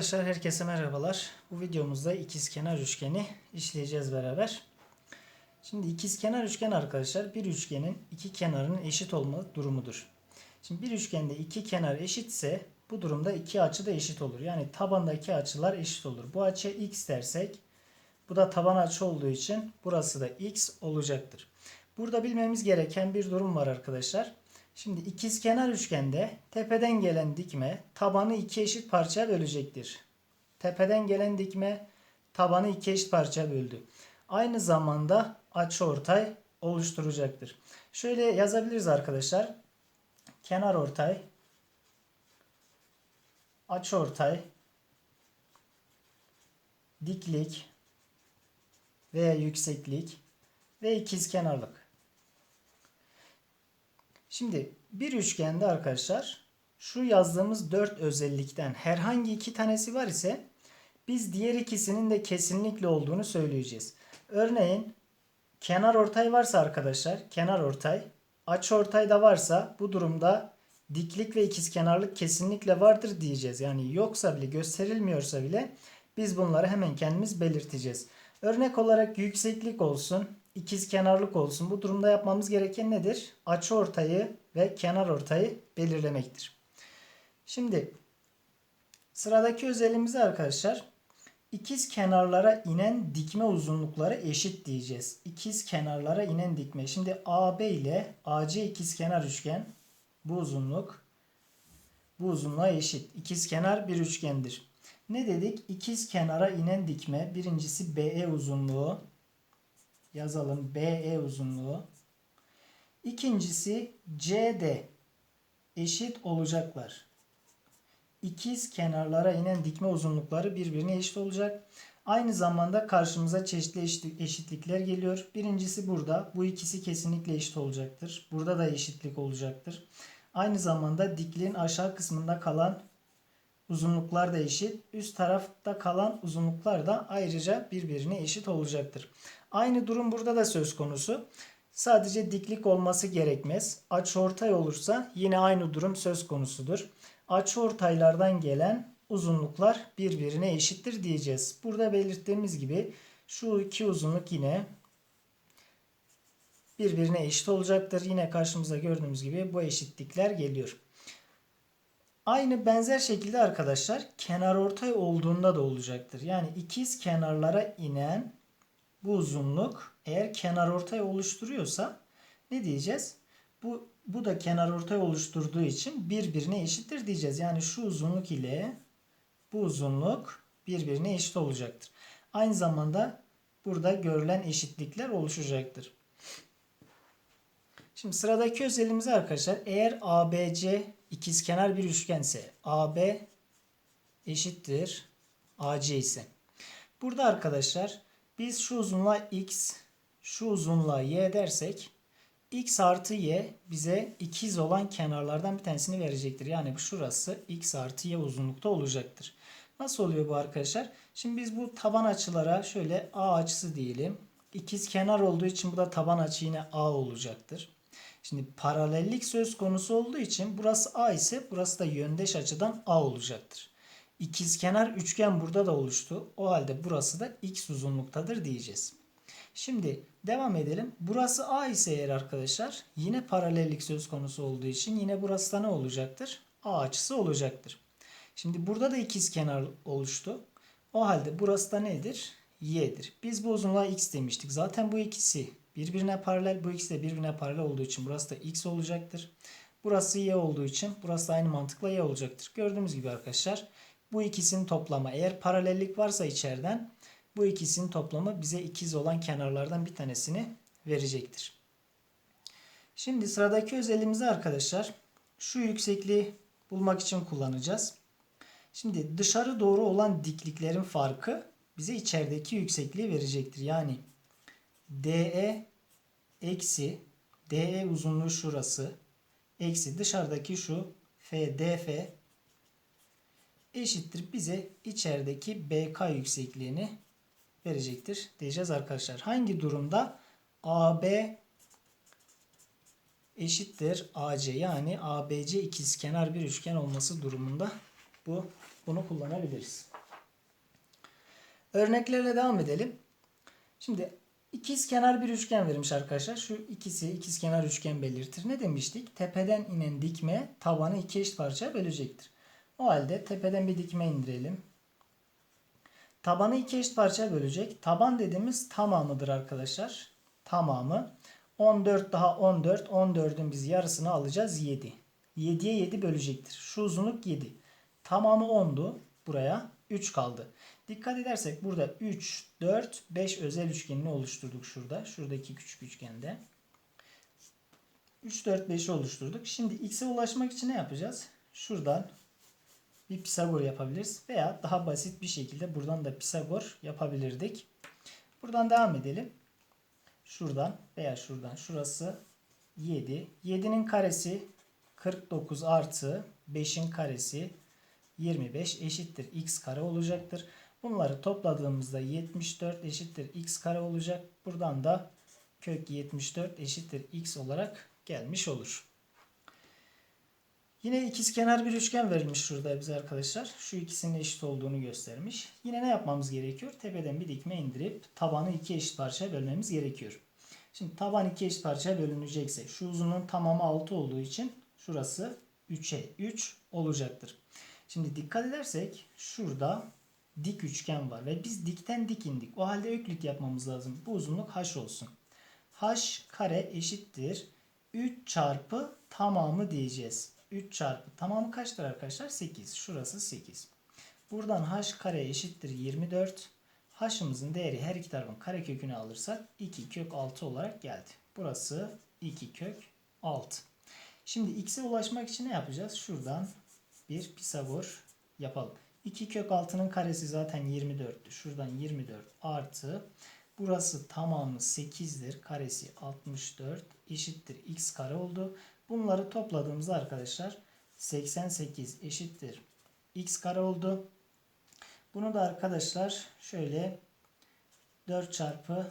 Arkadaşlar herkese merhabalar. Bu videomuzda ikizkenar üçgeni işleyeceğiz beraber. Şimdi ikizkenar üçgen arkadaşlar bir üçgenin iki kenarının eşit olma durumudur. Şimdi bir üçgende iki kenar eşitse bu durumda iki açı da eşit olur. Yani tabandaki açılar eşit olur. Bu açıya x dersek bu da taban açı olduğu için burası da x olacaktır. Burada bilmemiz gereken bir durum var arkadaşlar. Şimdi ikizkenar üçgende tepeden gelen dikme tabanı iki eşit parçaya bölecektir. Tepeden gelen dikme tabanı iki eşit parçaya böldü. Aynı zamanda açıortay oluşturacaktır. Şöyle yazabiliriz arkadaşlar. Kenar ortay açıortay diklik veya yükseklik ve ikizkenarlık. Şimdi bir üçgende arkadaşlar şu yazdığımız dört özellikten herhangi iki tanesi var ise biz diğer ikisinin de kesinlikle olduğunu söyleyeceğiz. Örneğin kenar ortay varsa arkadaşlar kenar ortay açı ortay da varsa bu durumda diklik ve ikizkenarlık kesinlikle vardır diyeceğiz. Yani yoksa bile gösterilmiyorsa bile biz bunları hemen kendimiz belirteceğiz. Örnek olarak yükseklik olsun, ikizkenarlık olsun. Bu durumda yapmamız gereken nedir? Açı ortayı ve kenar ortayı belirlemektir. Şimdi sıradaki özelliğimiz arkadaşlar ikiz kenarlara inen dikme uzunlukları eşit diyeceğiz. İkiz kenarlara inen dikme. Şimdi AB ile AC ikizkenar üçgen bu uzunluk bu uzunluğa eşit. İkizkenar bir üçgendir. Ne dedik? İkiz kenara inen dikme. Birincisi BE uzunluğu. Yazalım BE uzunluğu. İkincisi CD eşit olacaklar. İkiz kenarlara inen dikme uzunlukları birbirine eşit olacak. Aynı zamanda karşımıza çeşitli eşitlikler geliyor. Birincisi burada. Bu ikisi kesinlikle eşit olacaktır. Burada da eşitlik olacaktır. Aynı zamanda dikliğin aşağı kısmında kalan uzunluklar da eşit. Üst tarafta kalan uzunluklar da ayrıca birbirine eşit olacaktır. Aynı durum burada da söz konusu. Sadece diklik olması gerekmez. Açıortay olursa yine aynı durum söz konusudur. Açıortaylardan gelen uzunluklar birbirine eşittir diyeceğiz. Burada belirttiğimiz gibi şu iki uzunluk yine birbirine eşit olacaktır. Yine karşımıza gördüğümüz gibi bu eşitlikler geliyor. Aynı benzer şekilde arkadaşlar kenar ortay olduğunda da olacaktır. Yani ikiz kenarlara inen bu uzunluk eğer kenar ortay oluşturuyorsa ne diyeceğiz? Bu, bu da kenar ortay oluşturduğu için birbirine eşittir diyeceğiz. Yani şu uzunluk ile bu uzunluk birbirine eşit olacaktır. Aynı zamanda burada görülen eşitlikler oluşacaktır. Şimdi sıradaki özelliğimiz arkadaşlar eğer ABC ikizkenar bir üçgense AB eşittir AC ise. Burada arkadaşlar biz şu uzunluğa x, şu uzunluğa y dersek x artı y bize ikiz olan kenarlardan bir tanesini verecektir. Yani şurası x artı y uzunlukta olacaktır. Nasıl oluyor bu arkadaşlar? Şimdi biz bu taban açılara şöyle a açısı diyelim. İkiz kenar olduğu için bu da taban açı yine a olacaktır. Şimdi paralellik söz konusu olduğu için burası A ise burası da yöndeş açıdan A olacaktır. İkizkenar üçgen burada da oluştu. O halde burası da x uzunluktadır diyeceğiz. Şimdi devam edelim. Burası A ise eğer arkadaşlar yine paralellik söz konusu olduğu için yine burası da ne olacaktır? A açısı olacaktır. Şimdi burada da ikizkenar oluştu. O halde burası da nedir? Y'dir. Biz bu uzunluğa x demiştik. Zaten bu ikisi birbirine paralel. Bu ikisi de birbirine paralel olduğu için burası da x olacaktır. Burası y olduğu için burası da aynı mantıkla y olacaktır. Gördüğümüz gibi arkadaşlar bu ikisinin toplamı eğer paralellik varsa içeriden bu ikisinin toplamı bize ikiz olan kenarlardan bir tanesini verecektir. Şimdi sıradaki özelliğimizi arkadaşlar şu yüksekliği bulmak için kullanacağız. Şimdi dışarı doğru olan dikliklerin farkı bize içerideki yüksekliği verecektir. Yani DE eksi DE uzunluğu şurası eksi dışarıdaki şu FDF eşittir bize içerideki BK yüksekliğini verecektir diyeceğiz arkadaşlar. Hangi durumda AB eşittir AC yani ABC ikizkenar bir üçgen olması durumunda bu bunu kullanabiliriz. Örneklerle devam edelim. Şimdi ikiz kenar bir üçgen vermiş arkadaşlar. Şu ikisi ikiz kenar üçgen belirtir. Ne demiştik? Tepeden inen dikme tabanı iki eşit parçaya bölecektir. O halde tepeden bir dikme indirelim. Tabanı iki eşit parçaya bölecek. Taban dediğimiz tamamıdır arkadaşlar. Tamamı. 14 daha 14. 14'ün biz yarısını alacağız 7. 7'ye 7 bölecektir. Şu uzunluk 7. Tamamı 10'du. Buraya 3 kaldı. Dikkat edersek burada 3, 4, 5 özel üçgenini oluşturduk şurada. Şuradaki küçük üçgende. 3, 4, 5'i oluşturduk. Şimdi x'e ulaşmak için ne yapacağız? Şuradan bir Pisagor yapabiliriz. Veya daha basit bir şekilde buradan da Pisagor yapabilirdik. Buradan devam edelim. Şuradan veya şuradan şurası 7. 7'nin karesi 49 artı 5'in karesi 25 eşittir x kare olacaktır. Bunları topladığımızda 74 eşittir x kare olacak. Buradan da kök 74 eşittir x olarak gelmiş olur. Yine ikizkenar bir üçgen verilmiş şurada bize arkadaşlar. Şu ikisinin eşit olduğunu göstermiş. Yine ne yapmamız gerekiyor? Tepeden bir dikme indirip tabanı iki eşit parçaya bölmemiz gerekiyor. Şimdi taban iki eşit parçaya bölünecekse şu uzunluğun tamamı 6 olduğu için şurası 3'e 3 olacaktır. Şimdi dikkat edersek şurada dik üçgen var ve biz dikten dik indik. O halde öklit yapmamız lazım. Bu uzunluk h olsun. h kare eşittir 3 çarpı tamamı diyeceğiz. 3 çarpı tamamı kaçtır arkadaşlar? 8. Şurası 8. Buradan h kare eşittir 24. h'ımızın değeri her iki tarafın karekökünü alırsak 2 kök 6 olarak geldi. Burası 2 kök 6. Şimdi x'e ulaşmak için ne yapacağız? Şuradan bir Pisagor yapalım. 2 kök 6'nın karesi zaten 24'tü. Şuradan 24 artı burası tamamı 8'dir. Karesi 64 eşittir x kare oldu. Bunları topladığımızda arkadaşlar 88 eşittir x kare oldu. Bunu da arkadaşlar şöyle 4 çarpı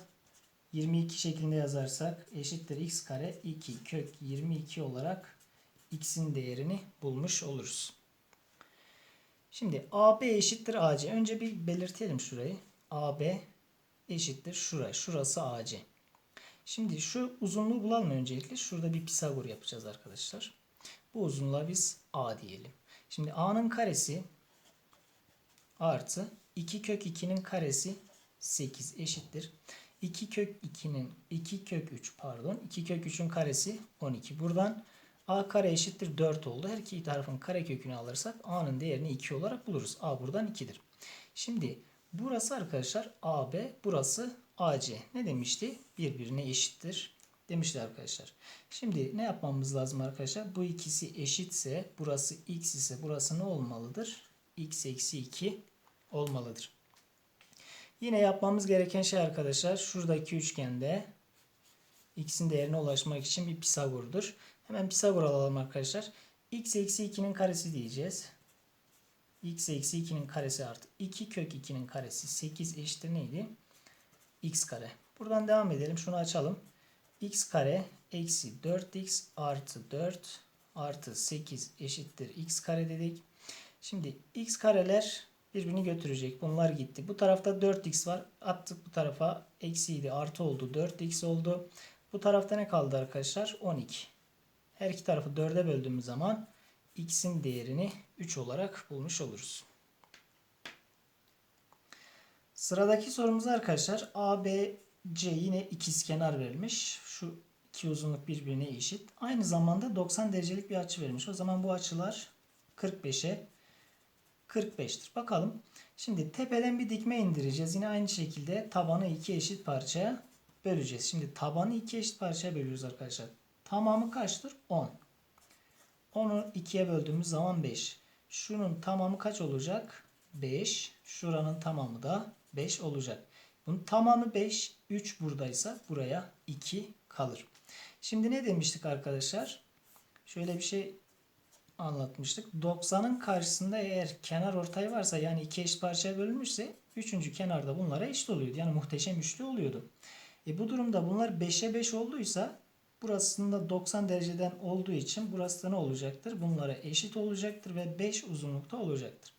22 şeklinde yazarsak eşittir x kare 2 kök 22 olarak x'in değerini bulmuş oluruz. Şimdi AB eşittir AC. Önce bir belirtelim şurayı. AB eşittir şuraya. Şurası AC. Şimdi şu uzunluğu bulalım öncelikle. Şurada bir Pisagor yapacağız arkadaşlar. Bu uzunluğa biz A diyelim. Şimdi A'nın karesi artı 2 kök 2'nin karesi 8 eşittir. 2 kök 2'nin 2 kök 3 pardon 2 kök 3'ün karesi 12. Buradan A kare eşittir 4 oldu. Her iki tarafın kare kökünü alırsak A'nın değerini 2 olarak buluruz. A buradan 2'dir. Şimdi burası arkadaşlar AB, burası AC. Ne demişti? Birbirine eşittir demişti arkadaşlar. Şimdi ne yapmamız lazım arkadaşlar? Bu ikisi eşitse, burası x ise burası ne olmalıdır? x eksi 2 olmalıdır. Yine yapmamız gereken şey arkadaşlar şuradaki üçgende x'in değerine ulaşmak için bir Pisagor'dur. Hemen Pisagor alalım arkadaşlar. x eksi 2'nin karesi diyeceğiz. x eksi 2'nin karesi artı 2 kök 2'nin karesi 8 eşittir neydi? X kare. Buradan devam edelim. Şunu açalım. x kare eksi 4x artı 4 artı 8 eşittir x kare dedik. Şimdi x kareler birbirini götürecek. Bunlar gitti. Bu tarafta 4x var. Attık bu tarafa. Eksiydi. Artı oldu. 4x oldu. Bu tarafta ne kaldı arkadaşlar? 12. Her iki tarafı 4'e böldüğümüz zaman x'in değerini 3 olarak bulmuş oluruz. Sıradaki sorumuz arkadaşlar ABC yine ikizkenar verilmiş. Şu iki uzunluk birbirine eşit. Aynı zamanda 90 derecelik bir açı verilmiş. O zaman bu açılar 45'e 45'tir. Bakalım. Şimdi tepeden bir dikme indireceğiz. Yine aynı şekilde tabanı iki eşit parçaya böleceğiz. Şimdi tabanı iki eşit parçaya bölüyoruz arkadaşlar. Tamamı kaçtır? 10. 10'u 2'ye böldüğümüz zaman 5. Şunun tamamı kaç olacak? 5. Şuranın tamamı da 5 olacak. Bunun tamamı 5. 3 buradaysa buraya 2 kalır. Şimdi ne demiştik arkadaşlar? Şöyle bir şey anlatmıştık. 90'ın karşısında eğer kenar ortay varsa yani iki eşit parçaya bölünmüşse üçüncü kenarda bunlara eşit oluyordu. Yani muhteşem üçlü oluyordu. E bu durumda bunlar 5'e 5 olduysa burasında 90 dereceden olduğu için burası da ne olacaktır? Bunlara eşit olacaktır ve 5 uzunlukta olacaktır.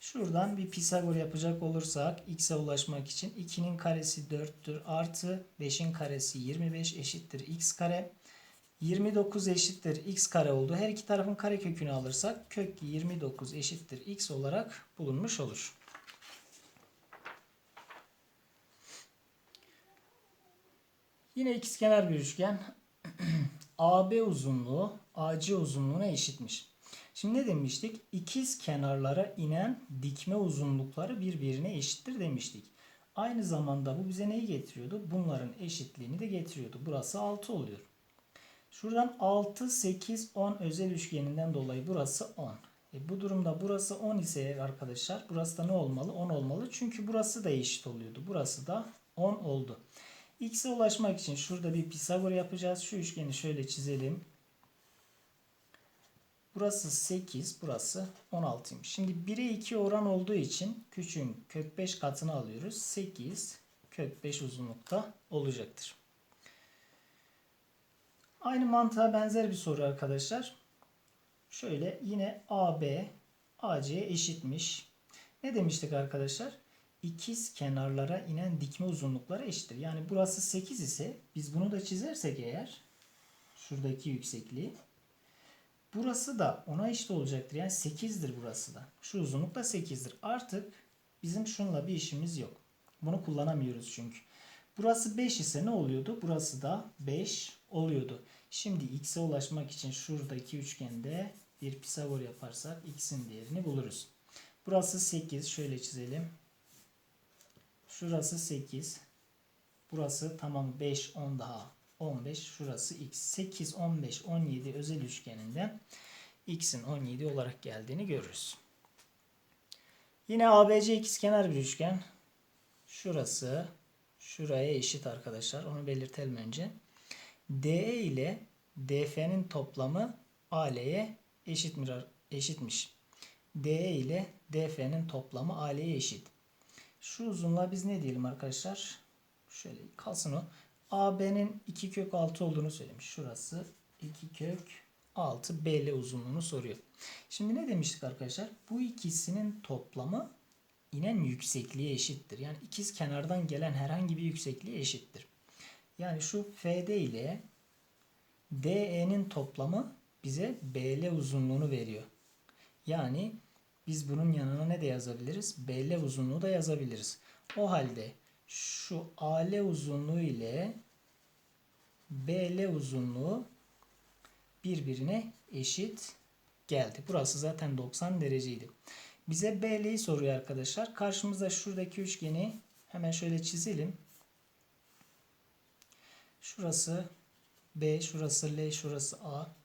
Şuradan bir Pisagor yapacak olursak x'e ulaşmak için 2'nin karesi 4'tür artı 5'in karesi 25 eşittir x kare. 29 eşittir x kare oldu. Her iki tarafın kare kökünü alırsak kök 29 eşittir x olarak bulunmuş olur. Yine ikizkenar bir üçgen. AB uzunluğu AC uzunluğuna eşitmiş. Şimdi ne demiştik? İkiz kenarlara inen dikme uzunlukları birbirine eşittir demiştik. Aynı zamanda bu bize neyi getiriyordu? Bunların eşitliğini de getiriyordu. Burası 6 oluyor. Şuradan 6, 8, 10 özel üçgeninden dolayı burası 10. E bu durumda burası 10 ise arkadaşlar burası da ne olmalı? 10 olmalı. Çünkü burası da eşit oluyordu. Burası da 10 oldu. X'e ulaşmak için şurada bir Pisagor yapacağız. Şu üçgeni şöyle çizelim. Burası 8, burası 16'ymış. Şimdi 1'e 2 oran olduğu için küçüğün kök 5 katını alıyoruz. 8 kök 5 uzunlukta olacaktır. Aynı mantığa benzer bir soru arkadaşlar. Şöyle yine AB AC eşitmiş. Ne demiştik arkadaşlar? İkiz kenarlara inen dikme uzunlukları eşittir. Yani burası 8 ise biz bunu da çizersek eğer şuradaki yüksekliği burası da ona eşit olacaktır. Yani 8'dir burası da. Şu uzunluk da 8'dir. Artık bizim şunla bir işimiz yok. Bunu kullanamıyoruz çünkü. Burası 5 ise ne oluyordu? Burası da 5 oluyordu. Şimdi x'e ulaşmak için şuradaki üçgende bir Pisagor yaparsak x'in değerini buluruz. Burası 8. Şöyle çizelim. Şurası 8. Burası tamam 5, 10 daha 15. Şurası x. 8, 15, 17 özel üçgeninden x'in 17 olarak geldiğini görürüz. Yine ABC ikizkenar bir üçgen. Şurası şuraya eşit arkadaşlar. Onu belirtelim önce. DE ile DF'nin toplamı AL'ye eşitmiş. eşitmiş. DE ile DF'nin toplamı AL'ye eşit. Şu uzunluğa biz ne diyelim arkadaşlar? Şöyle kalsın o. AB'nin 2 kök 6 olduğunu söylemiş. Şurası 2 kök 6 BL uzunluğunu soruyor. Şimdi ne demiştik arkadaşlar? Bu ikisinin toplamı inen yüksekliğe eşittir. Yani ikiz kenardan gelen herhangi bir yüksekliğe eşittir. Yani şu FD ile DE'nin toplamı bize BL uzunluğunu veriyor. Yani biz bunun yanına ne de yazabiliriz? BL uzunluğu da yazabiliriz. O halde şu AL uzunluğu ile BL uzunluğu birbirine eşit geldi. Burası zaten 90 dereceydi. Bize BL'yi soruyor arkadaşlar. Karşımızda şuradaki üçgeni hemen şöyle çizelim. Şurası B, şurası L, şurası A.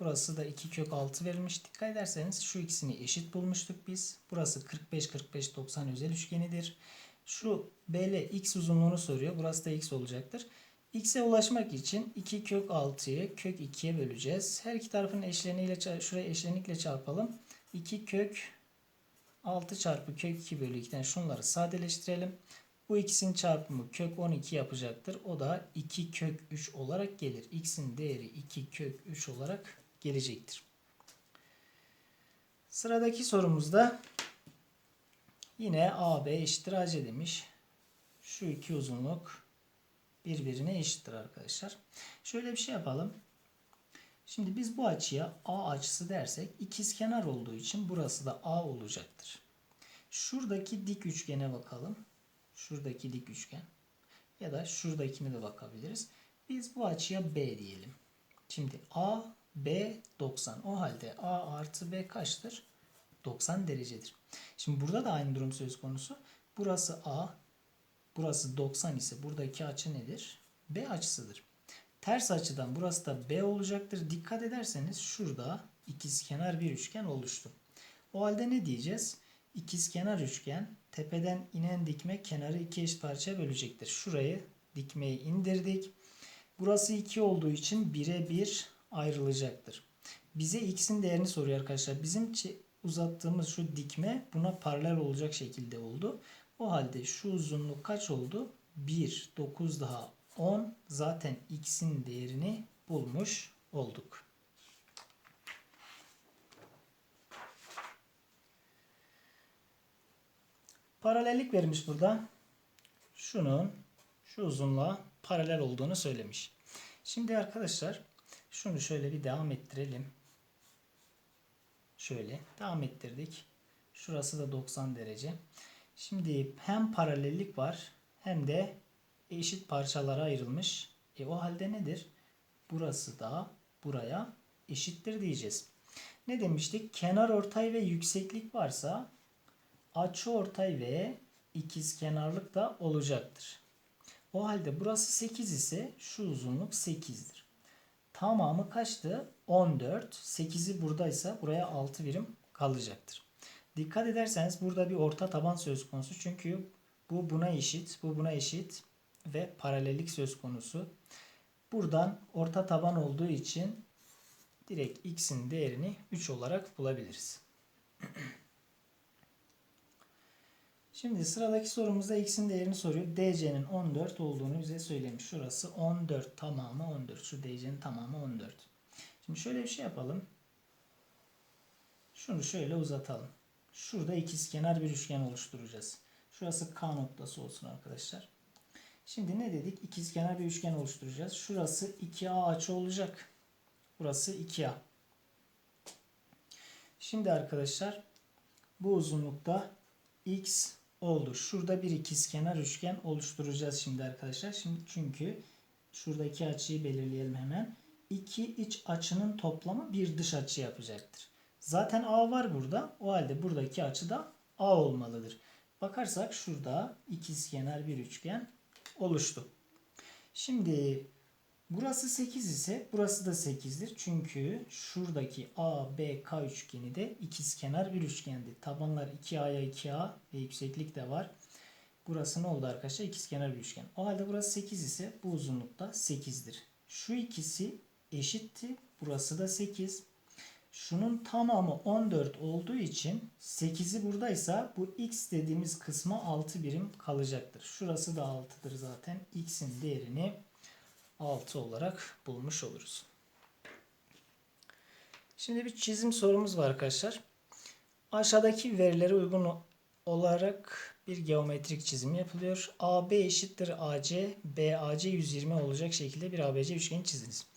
Burası da 2 kök 6 verilmiş. Dikkat ederseniz şu ikisini eşit bulmuştuk biz. Burası 45 45 90 özel üçgenidir. Şu BL x uzunluğunu soruyor. Burası da x olacaktır. X'e ulaşmak için 2 kök 6'yı kök 2'ye böleceğiz. Her iki tarafın eşleniyle şuraya eşlenikle çarpalım. 2 kök 6 çarpı kök 2 bölü 2'den şunları sadeleştirelim. Bu ikisinin çarpımı kök 12 yapacaktır. O da 2 kök 3 olarak gelir. X'in değeri 2 kök 3 olarak gelecektir. Sıradaki sorumuzda yine AB eşittir AC demiş. Şu iki uzunluk birbirine eşittir arkadaşlar. Şöyle bir şey yapalım. Şimdi biz bu açıya A açısı dersek ikizkenar olduğu için burası da A olacaktır. Şuradaki dik üçgene bakalım. Şuradaki dik üçgen. Ya da şuradakine de bakabiliriz. Biz bu açıya B diyelim. Şimdi A, B 90. O halde A artı B kaçtır? 90 derecedir. Şimdi burada da aynı durum söz konusu. Burası A, burası 90 ise buradaki açı nedir? B açısıdır. Ters açıdan burası da B olacaktır. Dikkat ederseniz şurada ikizkenar bir üçgen oluştu. O halde ne diyeceğiz? İkizkenar üçgen tepeden inen dikme kenarı iki eşit parçaya bölecektir. Şurayı dikmeyi indirdik. Burası 2 olduğu için 1'e 1 ayrılacaktır. Bize x'in değerini soruyor arkadaşlar. Bizim uzattığımız şu dikme buna paralel olacak şekilde oldu. O halde şu uzunluk kaç oldu? 1, 9 daha 10. Zaten x'in değerini bulmuş olduk. Paralellik vermiş burada. Şunun şu uzunluğa paralel olduğunu söylemiş. Şimdi arkadaşlar şunu şöyle bir devam ettirelim. Şöyle devam ettirdik. Şurası da 90 derece. Şimdi hem paralellik var hem de eşit parçalara ayrılmış. E o halde nedir? Burası da buraya eşittir diyeceğiz. Ne demiştik? Kenar ortay ve yükseklik varsa açı ortay ve ikizkenarlık da olacaktır. O halde burası 8 ise şu uzunluk 8'dir. Tamamı kaçtı? 14. 8'i buradaysa buraya 6 birim kalacaktır. Dikkat ederseniz burada bir orta taban söz konusu. Çünkü bu buna eşit, bu buna eşit ve paralellik söz konusu. Buradan orta taban olduğu için direkt x'in değerini 3 olarak bulabiliriz. Şimdi sıradaki sorumuzda x'in değerini soruyor. DC'nin 14 olduğunu bize söylemiş. Şurası 14 tamamı 14. Şu DC'nin tamamı 14. Şimdi şöyle bir şey yapalım. Şunu şöyle uzatalım. Şurada ikizkenar bir üçgen oluşturacağız. Şurası K noktası olsun arkadaşlar. Şimdi ne dedik? İkizkenar bir üçgen oluşturacağız. Şurası 2A açı olacak. Burası 2A. Şimdi arkadaşlar bu uzunlukta x oldu. Şurada bir ikizkenar üçgen oluşturacağız şimdi arkadaşlar. Şimdi çünkü şuradaki açıyı belirleyelim hemen. İki iç açının toplamı bir dış açı yapacaktır. Zaten A var burada. O halde buradaki açı da A olmalıdır. Bakarsak şurada ikizkenar bir üçgen oluştu. Şimdi burası 8 ise burası da 8'dir. Çünkü şuradaki ABK üçgeni de ikizkenar bir üçgendi. Tabanlar 2A'ya 2A ve yükseklik de var. Burası ne oldu arkadaşlar? İkizkenar bir üçgen. O halde burası 8 ise bu uzunlukta 8'dir. Şu ikisi eşitti. Burası da 8. Şunun tamamı 14 olduğu için 8'i buradaysa bu x dediğimiz kısma 6 birim kalacaktır. Şurası da 6'dır zaten. x'in değerini 6 olarak bulmuş oluruz. Şimdi bir çizim sorumuz var arkadaşlar. Aşağıdaki verilere uygun olarak bir geometrik çizim yapılıyor. AB eşittir AC, BAC 120 olacak şekilde bir ABC üçgeni çiziniz.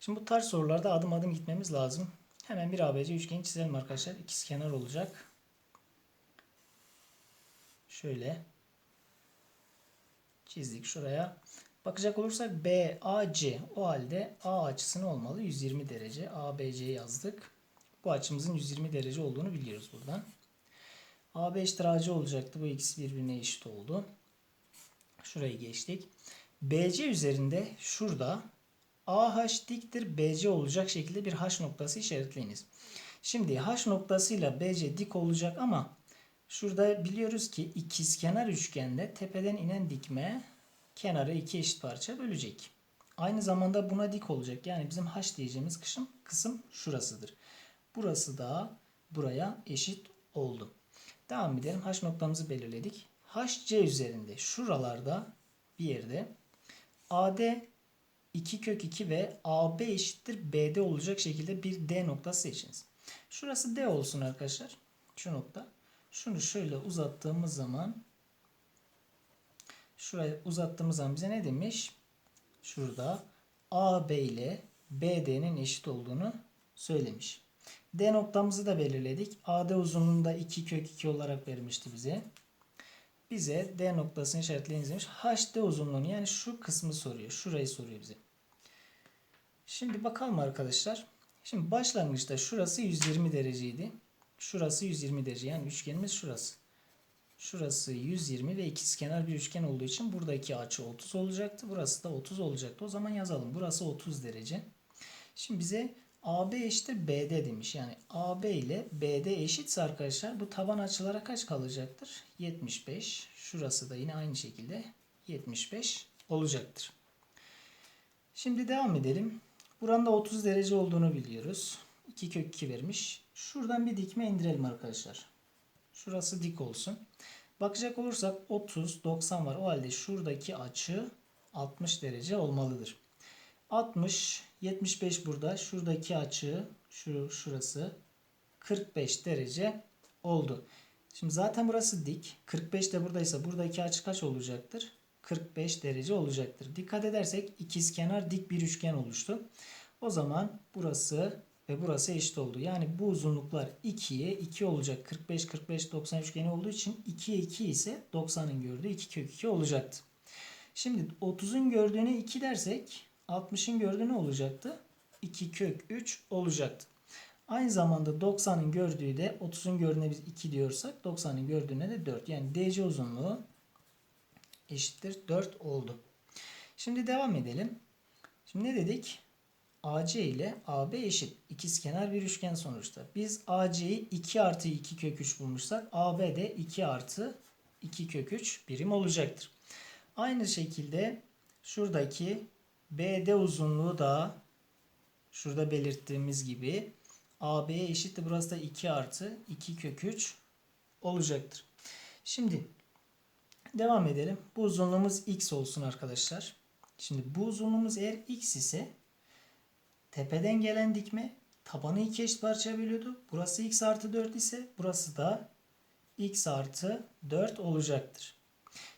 Şimdi bu tarz sorularda adım adım gitmemiz lazım. Hemen bir ABC üçgeni çizelim arkadaşlar. İkiz kenar olacak. Şöyle çizdik şuraya. Bakacak olursak BAC o halde A açısı ne olmalı? 120 derece. ABC yazdık. Bu açımızın 120 derece olduğunu biliyoruz buradan. AB eşittir AC olacaktı. Bu ikisi birbirine eşit oldu. Şurayı geçtik. BC üzerinde şurada AH diktir BC olacak şekilde bir H noktası işaretleyiniz. Şimdi H noktasıyla BC dik olacak ama şurada biliyoruz ki ikizkenar üçgende tepeden inen dikme kenarı iki eşit parça bölecek. Aynı zamanda buna dik olacak. Yani bizim H diyeceğimiz kısım, kısım şurasıdır. Burası da buraya eşit oldu. Devam edelim. H noktamızı belirledik. HC üzerinde şuralarda bir yerde AD 2 kök 2 ve AB eşittir BD olacak şekilde bir D noktası seçiniz. Şurası D olsun arkadaşlar. Şu nokta. Şunu şöyle uzattığımız zaman şuraya uzattığımız zaman bize ne demiş? Şurada AB ile BD'nin eşit olduğunu söylemiş. D noktamızı da belirledik. AD uzunluğunda 2 kök 2 olarak vermişti bize. Bize D noktasını işaretleyiniz demiş. HD uzunluğunu yani şu kısmı soruyor. Şurayı soruyor bize. Şimdi bakalım arkadaşlar. Şimdi başlangıçta şurası 120 dereceydi. Şurası 120 derece. Yani üçgenimiz şurası. Şurası 120 ve ikizkenar bir üçgen olduğu için buradaki açı 30 olacaktı. Burası da 30 olacaktı. O zaman yazalım. Burası 30 derece. Şimdi bize AB eşittir BD demiş. Yani AB ile BD eşitse arkadaşlar bu taban açılara kaç kalacaktır? 75. Şurası da yine aynı şekilde 75 olacaktır. Şimdi devam edelim. Buranın da 30 derece olduğunu biliyoruz. 2 kök 2 vermiş. Şuradan bir dikme indirelim arkadaşlar. Şurası dik olsun. Bakacak olursak 30, 90 var. O halde şuradaki açı 60 derece olmalıdır. 60, 75 burada. Şuradaki açı, şu şurası 45 derece oldu. Şimdi zaten burası dik. 45 de buradaysa buradaki açı kaç olacaktır? 45 derece olacaktır. Dikkat edersek ikizkenar dik bir üçgen oluştu. O zaman burası ve burası eşit oldu. Yani bu uzunluklar 2'ye 2 olacak. 45 45 90 üçgeni olduğu için 2'ye 2 ise 90'ın gördüğü 2 kök 2 olacaktı. Şimdi 30'un gördüğüne 2 dersek 60'ın gördüğü ne olacaktı? 2 kök 3 olacaktı. Aynı zamanda 90'ın gördüğü de 30'un gördüğüne biz 2 diyorsak 90'ın gördüğüne de 4. Yani DC uzunluğu eşittir 4 oldu. Şimdi devam edelim. Şimdi ne dedik? AC ile AB eşit. İkizkenar bir üçgen sonuçta. Biz AC'yi 2 artı 2 kök 3 bulmuşsak AB de 2 artı 2 kök 3 birim olacaktır. Aynı şekilde şuradaki BD uzunluğu da şurada belirttiğimiz gibi AB'ye eşittir. Burası da 2 artı 2 kök 3 olacaktır. Şimdi devam edelim. Bu uzunluğumuz x olsun arkadaşlar. Şimdi bu uzunluğumuz eğer x ise tepeden gelen dikme tabanı iki eşit parçaya bölüyordu. Burası x artı 4 ise burası da x artı 4 olacaktır.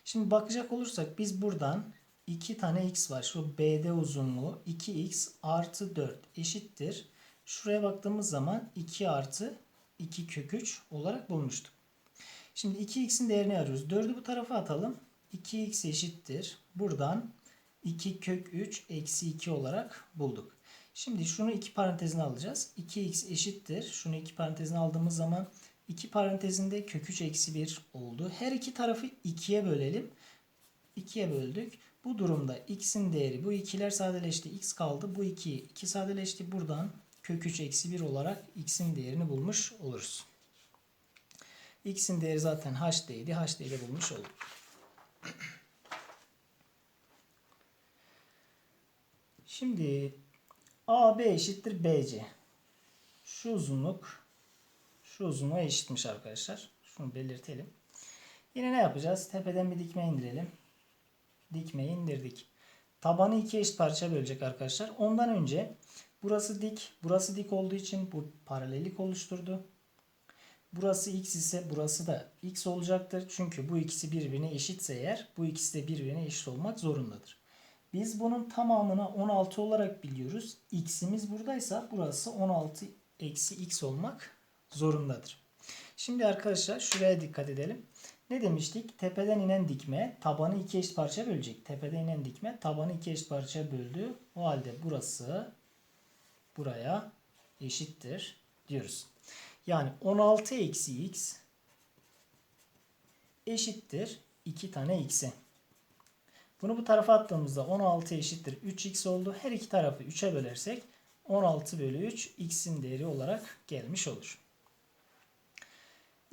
Şimdi bakacak olursak biz buradan 2 tane x var. Şu BD uzunluğu 2x artı 4 eşittir. Şuraya baktığımız zaman 2 artı 2 kök 3 olarak bulmuştuk. Şimdi 2x'in değerini arıyoruz. 4'ü bu tarafa atalım. 2x eşittir. Buradan 2 kök 3 eksi 2 olarak bulduk. Şimdi şunu iki parantezine alacağız. 2x eşittir. Şunu iki parantezine aldığımız zaman iki parantezinde kök 3 eksi 1 oldu. Her iki tarafı 2'ye bölelim. 2'ye böldük. Bu durumda x'in değeri bu ikiler sadeleşti. x kaldı. Bu 2 2 sadeleşti. Buradan kök 3 eksi 1 olarak x'in değerini bulmuş oluruz. x'in değeri zaten h'deydi. h'de bulmuş olduk. Şimdi AB eşittir BC. Şu uzunluk şu uzunluğa eşitmiş arkadaşlar. Şunu belirtelim. Yine ne yapacağız? Tepeden bir dikme indirelim. Dikmeyi indirdik. Tabanı iki eşit parça bölecek arkadaşlar. Ondan önce burası dik. Burası dik olduğu için bu paralellik oluşturdu. Burası x ise burası da x olacaktır. Çünkü bu ikisi birbirine eşitse eğer bu ikisi de birbirine eşit olmak zorundadır. Biz bunun tamamını 16 olarak biliyoruz. X'imiz buradaysa burası 16 eksi x olmak zorundadır. Şimdi arkadaşlar şuraya dikkat edelim. Ne demiştik? Tepeden inen dikme tabanı iki eşit parça bölecek. Tepeden inen dikme tabanı iki eşit parça böldü. O halde burası buraya eşittir diyoruz. Yani 16 eksi x eşittir 2 tane x'e. Bunu bu tarafa attığımızda 16 eşittir 3x oldu. Her iki tarafı 3'e bölersek 16 bölü 3 x'in değeri olarak gelmiş olur.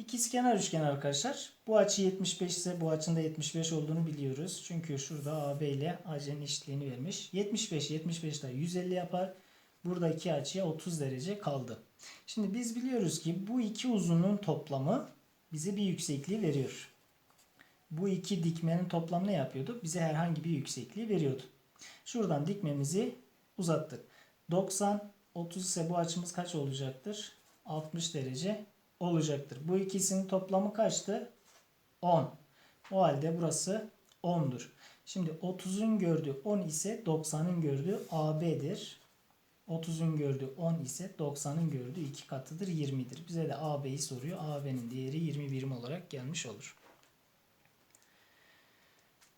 İkizkenar üçgen arkadaşlar. Bu açı 75 ise bu açının da 75 olduğunu biliyoruz. Çünkü şurada AB ile AC'nin eşitliğini vermiş. 75 75 daha 150 yapar. Buradaki açıya 30 derece kaldı. Şimdi biz biliyoruz ki bu iki uzunluğun toplamı bize bir yüksekliği veriyor bu iki dikmenin toplamı ne yapıyordu? Bize herhangi bir yüksekliği veriyordu. Şuradan dikmemizi uzattık. 90, 30 ise bu açımız kaç olacaktır? 60 derece olacaktır. Bu ikisinin toplamı kaçtı? 10. O halde burası 10'dur. Şimdi 30'un gördüğü 10 ise 90'ın gördüğü AB'dir. 30'un gördüğü 10 ise 90'ın gördüğü 2 katıdır 20'dir. Bize de AB'yi soruyor. AB'nin değeri 20 birim olarak gelmiş olur.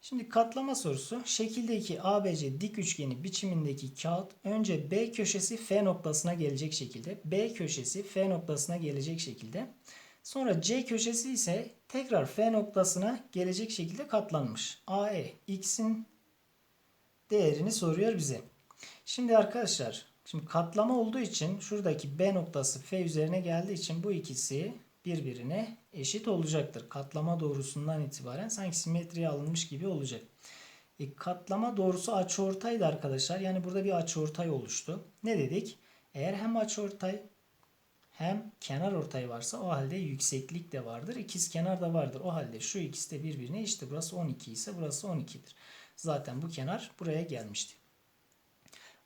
Şimdi katlama sorusu. Şekildeki ABC dik üçgeni biçimindeki kağıt önce B köşesi F noktasına gelecek şekilde, B köşesi F noktasına gelecek şekilde, sonra C köşesi ise tekrar F noktasına gelecek şekilde katlanmış. AE x'in değerini soruyor bize. Şimdi arkadaşlar, şimdi katlama olduğu için şuradaki B noktası F üzerine geldiği için bu ikisi birbirine eşit olacaktır. Katlama doğrusundan itibaren sanki simetriye alınmış gibi olacak. E, katlama doğrusu açıortaydı arkadaşlar. Yani burada bir açıortay oluştu. Ne dedik? Eğer hem açıortay hem kenar ortay varsa o halde yükseklik de vardır. İkiz kenar da vardır. O halde şu ikisi de birbirine eşit. Burası 12 ise burası 12'dir. Zaten bu kenar buraya gelmişti.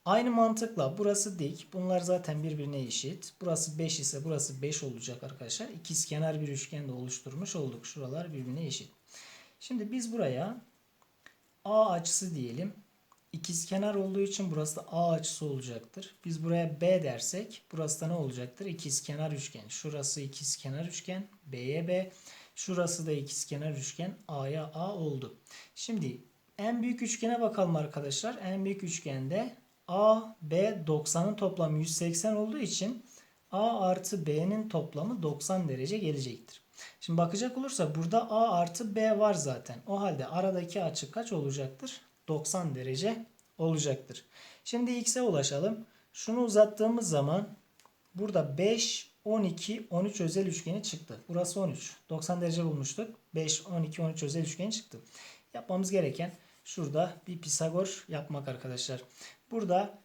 Aynı mantıkla burası dik. Bunlar zaten birbirine eşit. Burası 5 ise burası 5 olacak arkadaşlar. İkizkenar bir üçgen de oluşturmuş olduk. Şuralar birbirine eşit. Şimdi biz buraya A açısı diyelim. İkizkenar olduğu için burası da A açısı olacaktır. Biz buraya B dersek burası da ne olacaktır? İkizkenar üçgen. Şurası ikizkenar üçgen. B'ye B. Şurası da ikizkenar üçgen. A'ya A oldu. Şimdi en büyük üçgene bakalım arkadaşlar. En büyük üçgende A, B 90'ın toplamı 180 olduğu için A artı B'nin toplamı 90 derece gelecektir. Şimdi bakacak olursa burada A artı B var zaten. O halde aradaki açı kaç olacaktır? 90 derece olacaktır. Şimdi x'e ulaşalım. Şunu uzattığımız zaman burada 5, 12, 13 özel üçgeni çıktı. Burası 13. 90 derece bulmuştuk. 5, 12, 13 özel üçgeni çıktı. Yapmamız gereken şurada bir Pisagor yapmak arkadaşlar. Burada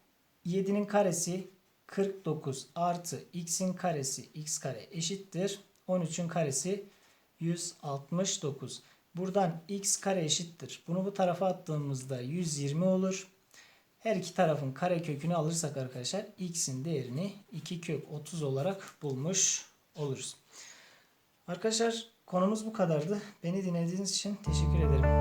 7'nin karesi 49 artı x'in karesi x kare eşittir. 13'ün karesi 169. Buradan x kare eşittir. Bunu bu tarafa attığımızda 120 olur. Her iki tarafın kare kökünü alırsak arkadaşlar x'in değerini 2 kök 30 olarak bulmuş oluruz. Arkadaşlar konumuz bu kadardı. Beni dinlediğiniz için teşekkür ederim.